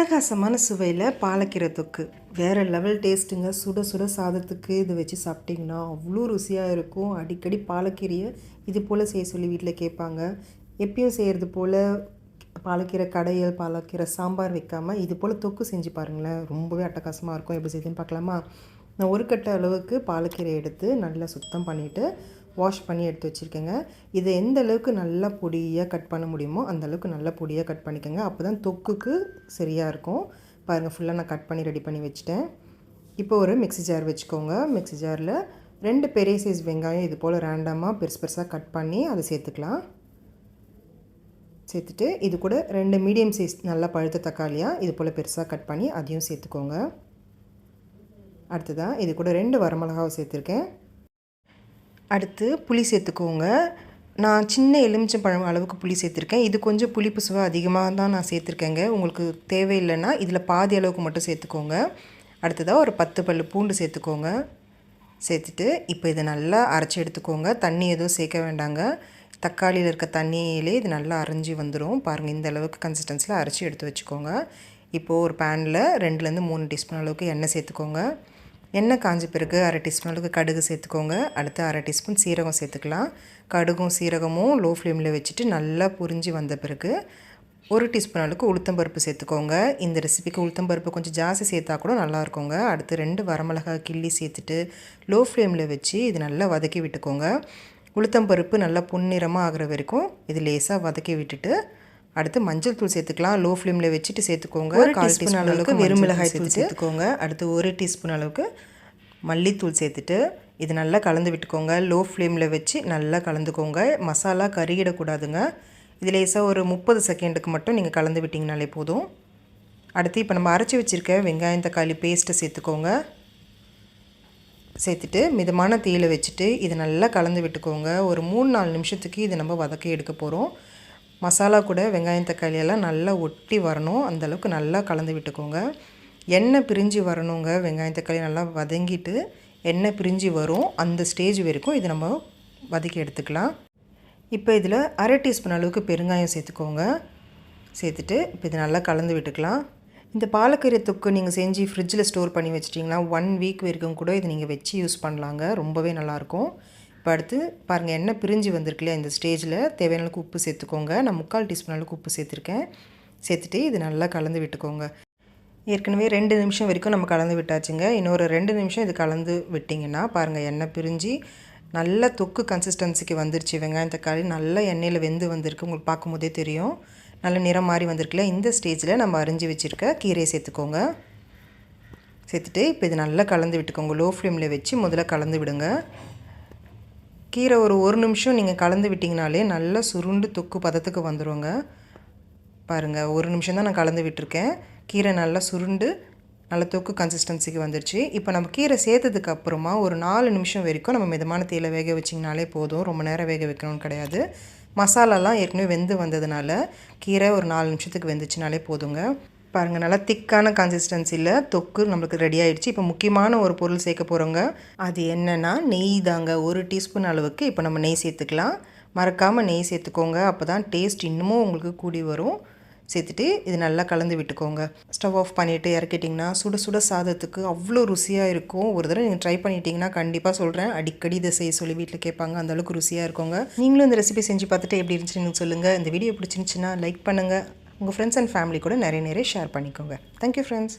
அட்டகாசமான சுவையில் பாலக்கீரை தொக்கு வேறு லெவல் டேஸ்ட்டுங்க சுட சுட சாதத்துக்கு இது வச்சு சாப்பிட்டிங்கன்னா அவ்வளோ ருசியாக இருக்கும். அடிக்கடி பாலக்கீரையை இது போல் செய்ய சொல்லி வீட்டில் கேட்பாங்க எப்பயும் செய்கிறது போல் பாலக்கீரை கடையல் பாலக்கீரை சாம்பார் வைக்காமல் இது போல் தொக்கு செஞ்சு பாருங்களேன். ரொம்பவே அட்டகாசமாக இருக்கும். எப்படி செய்யுதுன்னு பார்க்கலாமா? நான் ஒரு கட்ட அளவுக்கு பாலக்கீரை எடுத்து நல்லா சுத்தம் பண்ணிவிட்டு வாஷ் பண்ணி எடுத்து வச்சுருக்கேங்க. இதை எந்த அளவுக்கு நல்லா பொடியாக கட் பண்ண முடியுமோ அந்த அளவுக்கு நல்லா பொடியாக கட் பண்ணிக்கோங்க. அப்போ தான் தொக்குக்கு சரியாக இருக்கும். பாருங்கள் ஃபுல்லாக நான் கட் பண்ணி ரெடி பண்ணி வச்சுட்டேன். இப்போ ஒரு மிக்ஸி ஜார் வச்சுக்கோங்க. மிக்ஸி ஜாரில் ரெண்டு பெரிய சைஸ் வெங்காயம் இது போல் ரேண்டமாக பெருசு பெருசாக கட் பண்ணி அதை சேர்த்துக்கலாம். சேர்த்துட்டு இது கூட ரெண்டு மீடியம் சைஸ் நல்லா பழுத்த தக்காளியாக இது போல் பெருசாக கட் பண்ணி அதையும் சேர்த்துக்கோங்க. அடுத்ததாக இது கூட ரெண்டு வரமிளகாவை சேர்த்துருக்கேன். அடுத்து புளி சேர்த்துக்கோங்க. நான் சின்ன எலுமிச்சம்பழம் அளவுக்கு புளி சேர்த்துருக்கேன். இது கொஞ்சம் புளிப்பு சுவை அதிகமாக தான் நான் சேர்த்துருக்கேங்க. உங்களுக்கு தேவையில்லைன்னா இதில் பாதி அளவுக்கு மட்டும் சேர்த்துக்கோங்க. அடுத்ததாக ஒரு பத்து பல் பூண்டு சேர்த்துக்கோங்க. சேர்த்துட்டு இப்போ இதை நல்லா அரைச்சி எடுத்துக்கோங்க. தண்ணி எதுவும் சேர்க்க வேண்டாங்க. தக்காளியில் இருக்க தண்ணியிலே இது நல்லா அரைஞ்சி வந்துடும் பாருங்கள் இந்த அளவுக்கு கன்சிஸ்டன்சியில் அரைச்சி எடுத்து வச்சுக்கோங்க. இப்போது ஒரு பேனில் ரெண்டுலேருந்து மூணு டீஸ்பூன் அளவுக்கு எண்ணெய் சேர்த்துக்கோங்க. எண்ணெய் காஞ்ச பிறகு அரை டீஸ்பூன் அளவுக்கு கடுகு சேர்த்துக்கோங்க. அடுத்து அரை டீஸ்பூன் சீரகம் சேர்த்துக்கலாம். கடுகும் சீரகமும் லோ ஃப்ளேமில் வச்சுட்டு நல்லா புரிஞ்சு வந்த பிறகு ஒரு டீஸ்பூன் அளவுக்கு உளுத்தம்பருப்பு சேர்த்துக்கோங்க. இந்த ரெசிபிக்கு உளுத்தம்பருப்பு கொஞ்சம் ஜாஸ்தி சேர்த்தா கூட நல்லா இருக்குங்க. அடுத்து ரெண்டு வரமிளகாய் கிள்ளி சேர்த்துட்டு லோ ஃப்ளேமில் வச்சு இது நல்லா வதக்கி விட்டுக்கோங்க. உளுத்தம்பருப்பு நல்லா பொன்னிறமாக ஆகிற வரைக்கும் இது லேசாக வதக்கி விட்டுட்டு அடுத்து மஞ்சள் தூள் சேர்த்துக்கலாம். லோ ஃப்ளேமில் வச்சுட்டு சேர்த்துக்கோங்க. ஒரு கால் டீஸ்பூன் அளவுக்கு வெறும் மிளகாய் தூள் தூள் சேர்த்துக்கோங்க. அடுத்து ஒரு டீஸ்பூன் அளவுக்கு மல்லித்தூள் சேர்த்துட்டு இது நல்லா கலந்து விட்டுக்கோங்க. லோ ஃப்ளேமில் வச்சு நல்லா கலந்துக்கோங்க. மசாலா கருகிடக்கூடாதுங்க. இது லேசாக ஒரு முப்பது செகண்டுக்கு மட்டும் நீங்கள் கலந்து விட்டிங்கனாலே போதும். அடுத்து இப்போ நம்ம அரைச்சி வச்சுருக்க வெங்காயம் தக்காளி பேஸ்ட்டை சேர்த்துக்கோங்க. சேர்த்துட்டு மிதமான தீயில வச்சுட்டு இதை நல்லா கலந்து விட்டுக்கோங்க. ஒரு மூணு நாலு நிமிஷத்துக்கு இதை நம்ம வதக்கி எடுக்க போகிறோம் மசாலா கூட வெங்காயம் தக்காளி எல்லாம் நல்லா ஒட்டி வரணும். அந்த அளவுக்கு நல்லா கலந்து விட்டுக்கோங்க. எண்ணெய் பிரிஞ்சு வரணுங்க. வெங்காயம் தக்காளி நல்லா வதங்கிட்டு எண்ணெய் பிரிஞ்சு வரும். அந்த ஸ்டேஜ் வரைக்கும் இதை நம்ம வதக்கி எடுத்துக்கலாம். இப்போ இதில் அரை டீஸ்பூன் அளவுக்கு பெருங்காயம் சேர்த்துக்கோங்க. சேர்த்துட்டு இப்போ இது நல்லா கலந்து விட்டுக்கலாம். இந்த பாலக்கீரை தொக்கு நீங்கள் செஞ்சு ஃப்ரிட்ஜில் ஸ்டோர் பண்ணி வச்சிட்டிங்கன்னா ஒன் வீக் வரைக்கும் கூட இது நீங்கள் வச்சு யூஸ் பண்ணலாங்க. ரொம்பவே நல்லாயிருக்கும் இப்போ அடுத்து பாருங்கள் எண்ணெய் பிரிஞ்சு வந்திருக்கு இல்லையா இந்த ஸ்டேஜில். தேவையான அளவுக்கு உப்பு சேர்த்துக்கோங்க. நான் முக்கால் டீஸ்பூன் அளவுக்கு உப்பு சேர்த்துருக்கேன். சேர்த்துட்டு இது நல்லா கலந்து விட்டுக்கோங்க. ஏற்கனவே ரெண்டு நிமிஷம் வரைக்கும் நம்ம கலந்து விட்டாச்சுங்க. இன்னொரு ரெண்டு நிமிஷம் இது கலந்து விட்டிங்கன்னா பாருங்கள் எண்ணெய் பிரிஞ்சு நல்ல தொக்கு கன்சிஸ்டன்சிக்கு வந்துருச்சு வெங்காயம் தக்காளி நல்ல எண்ணெயில் வெந்து வந்திருக்கு. உங்களுக்கு பார்க்கும்போதே தெரியும். நல்ல நிறம் மாதிரி வந்திருக்குல்ல இந்த ஸ்டேஜில் நம்ம அரிஞ்சு வச்சுருக்க கீரையை சேர்த்துக்கோங்க. சேர்த்துட்டு இப்போ இது நல்லா கலந்து விட்டுக்கோங்க. லோ ஃப்ளேமில் வச்சு முதல்ல கலந்து விடுங்க. கீரை ஒரு ஒரு நிமிஷம் நீங்கள் கலந்து விட்டிங்கனாலே நல்லா சுருண்டு தொக்கு பதத்துக்கு வந்துடுங்க பாருங்கள் ஒரு நிமிஷம் தான் நான் கலந்து விட்டுருக்கேன். கீரை நல்லா சுருண்டு நல்ல தொக்கு கன்சிஸ்டன்சிக்கு வந்துருச்சு. இப்போ நம்ம கீரை சேர்த்ததுக்கு அப்புறமா ஒரு நாலு நிமிஷம் வரைக்கும் நம்ம மிதமான தீயில் வேக வச்சிங்கனாலே போதும். ரொம்ப நேரம் வேக வைக்கணும்னு கிடையாது. மசாலாலாம் ஏற்கனவே வெந்து வந்ததுனால கீரை ஒரு நாலு நிமிஷத்துக்கு வெந்துச்சுனாலே போதுங்க. பாருங்கள் நல்லா திக்கான கன்சிஸ்டன்சியில் தொக்கு நம்மளுக்கு ரெடி ஆகிடுச்சு இப்போ முக்கியமான ஒரு பொருள் சேர்க்க போகிறோங்க அது என்னென்னா நெய் தாங்க. ஒரு டீஸ்பூன் அளவுக்கு இப்போ நம்ம நெய் சேர்த்துக்கலாம். மறக்காமல் நெய் சேர்த்துக்கோங்க. அப்போ தான் டேஸ்ட் இன்னமும் உங்களுக்கு கூடி வரும். சேர்த்துட்டு இது நல்லா கலந்து விட்டுக்கோங்க. ஸ்டவ் ஆஃப் பண்ணிவிட்டு இறக்கிட்டிங்கன்னா சுட சுட சாதத்துக்கு அவ்வளோ ருசியாக இருக்கும். ஒரு தடவை நீங்கள் ட்ரை பண்ணிட்டீங்கன்னா கண்டிப்பாக சொல்கிறேன் அடிக்கடி இதை செய்ய சொல்லி வீட்டில் கேட்பாங்க. அந்தளவுக்கு ருசியாக இருக்குங்க. நீங்களும் இந்த ரெசிபி செஞ்சு பார்த்துட்டு எப்படி இருந்துச்சுன்னு சொல்லுங்கள் இந்த வீடியோ பிடிச்சிருந்துச்சுன்னா லைக் பண்ணுங்கள் உங்கள் ஃப்ரெண்ட்ஸ் அண்ட் ஃபேமிலி கூட நிறைய நிறைய ஷேர் பண்ணிக்கோங்க. Thank you friends